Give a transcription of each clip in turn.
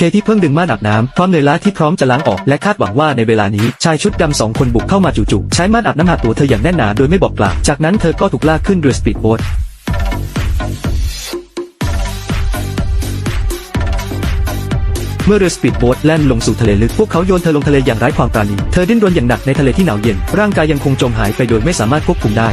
เคที่เพิ่งดึงม่านอาบน้ำพร้อมเนยล้าที่พร้อมจะล้างออกและคาดหวังว่าในเวลานี้ชายชุดดำสองคนบุกเข้ามาจู่ๆใช้ม่านอาบน้ำหาตัวเธออย่างแน่นหนาโดยไม่บอกกล่าวจากนั้นเธอก็ถูกลากขึ้นเรือสปีดโบ๊ทเมื่อเรือสปีดโบ๊ทแล่นลงสู่ทะเลลึกพวกเขาโยนเธอลงทะเลอย่างไร้ความปราณีเธอดิ้นรนอย่างหนักในทะเลที่หนาวเย็นร่างกายยังคงจมหายไปโดยไม่สามารถควบคุมได้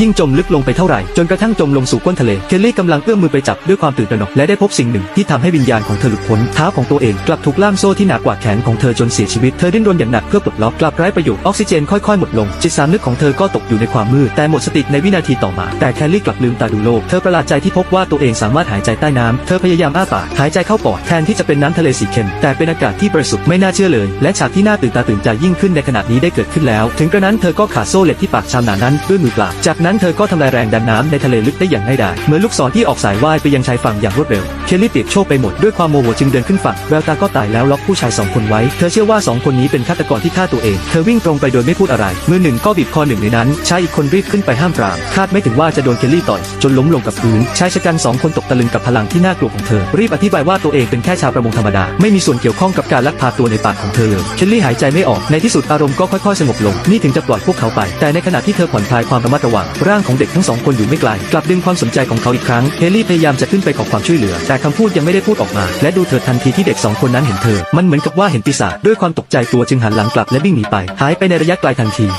ยิ่งจมลึกลงไปเท่าไหร่ จนกระทั่งจมลงสู่ก้นทะเลเคลลี่กำลังเอื้อมมือไปจับด้วยความตื่นตระหนกและได้พบสิ่งหนึ่งที่ทำให้วิญญาณของเธอหลุดพ้นเท้าของตัวเองกลับถูกล่ามโซ่ที่หนักกว่าแขนของเธอจนเสียชีวิตเธอดิ้นรนอย่างหนักเพื่อปลดล็อกกลับไร้ประโยชน์ออกซิเจนค่อยๆหมดลงจิตสำนึกของเธอก็ตกอยู่ในความมืดแต่หมดสติในวินาทีต่อมา แต่แคลลี่กลับลืมตาดูโลกเธอประหลาดใจที่พบว่าตัวเองสามารถหายใจใต้น้ำเธอพยายามอ้าปากหายใจเข้าปอดแทนที่จะเป็นน้ำทะเลสีเข้มแต่เป็นอากาศที่บริสุทธิ์ไม่น่าเชื่อเลย และฉากที่น่าตื่นตาตื่นใจยิ่งขึ้นในขณะนี้ได้เกิดขึ้นแล้ว ถึงกระนั้นเธอก็ขาดโซ่เหล็กที่ปากชามหนานั้นด้วยมือเปล่าจากนั้นเธอก็ทำลายแรงดันน้ำในทะเลลึกได้อย่างง่ายดายเหมือนลูกศรที่ออกสายว่ายไปยังชายฝั่งอย่างรวดเร็ว เคลลี่เปียกโชกไปหมดด้วยความโมโหจึงเดินขึ้นฝั่งแววตาก็ตายแล้วล็อกผู้ชายสองคนไว้ เธอเชื่อว่าสองคนนี้เป็นฆาตกรที่ฆ่าตัวเอง เธอวิ่งตรงไปโดยไม่พูดอะไร มือหนึ่งก็บีบคอหนึ่งในนั้น ชายอีกคนรีบขึ้นไปห้ามปราม คาดไม่ถึงว่าจะโดนเคลลี่ต่อยจนล้มลงกับพื้น ชายชะกันสองคนตกตะลึงกับพลังที่น่ากลัวของเธอ รีบอธิบายว่าตัวเองเป็นแค่ชาวประมงธรรมดา ไม่มีส่วนเกี่ยวข้องกับการลักพาตัวในป่าของเธอเลยเคลลี่หายใจไม่ออก ในที่สุดอารมณ์ก็ค่อยๆ สงบลง นี่ถึงจะปล่อยพวกเขาไป แต่ในขณะที่เธอผ่อนคลายความระมัดระวังร่างของเด็กทั้งสองคนอยู่ไม่ไกล กลับดึงความสนใจของเขาอีกครั้ง เฮลี่พยายามจะขึ้นไปขอความช่วยเหลือ แต่คำพูดยังไม่ได้พูดออกมา และดูเธอทันทีที่เด็กสองคนนั้นเห็นเธอ มันเหมือนกับว่าเห็นปีศาจด้วยความตกใจตัวจึงหันหลังกลับและวิ่งหนีไป หายไปในระยะไกลทันที